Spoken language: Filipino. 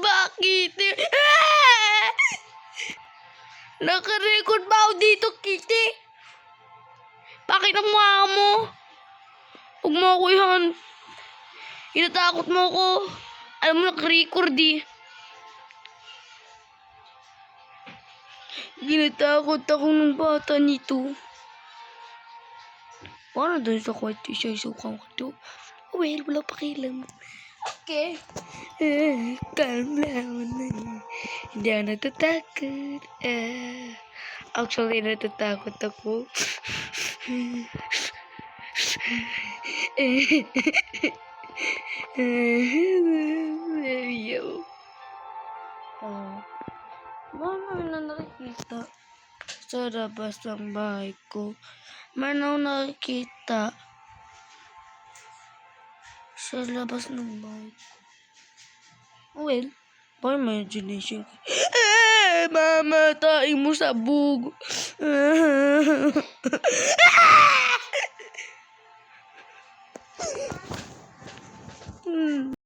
bakit? Ah! Naka-record ba ako dito, Kitty? Bakit ang mukha mo? Huwag mo ako yan. Inatakot mo ako. Alam mo, naka-record eh. Ginatakot ako ng bata nito. Paano doon sa kwarto siya isukang ko to? Well, wala pakialam. Oke. Eh, okay. Jangan itu takut. Eh, actually dia tuh takut aku. Yo. Oh. Mama menonton kita. Sudah pasang baikku. Menonton kita. Suas labas não vão. Ou ele. Põe mãe de lixo aqui. Mamãe tá em Moçambique.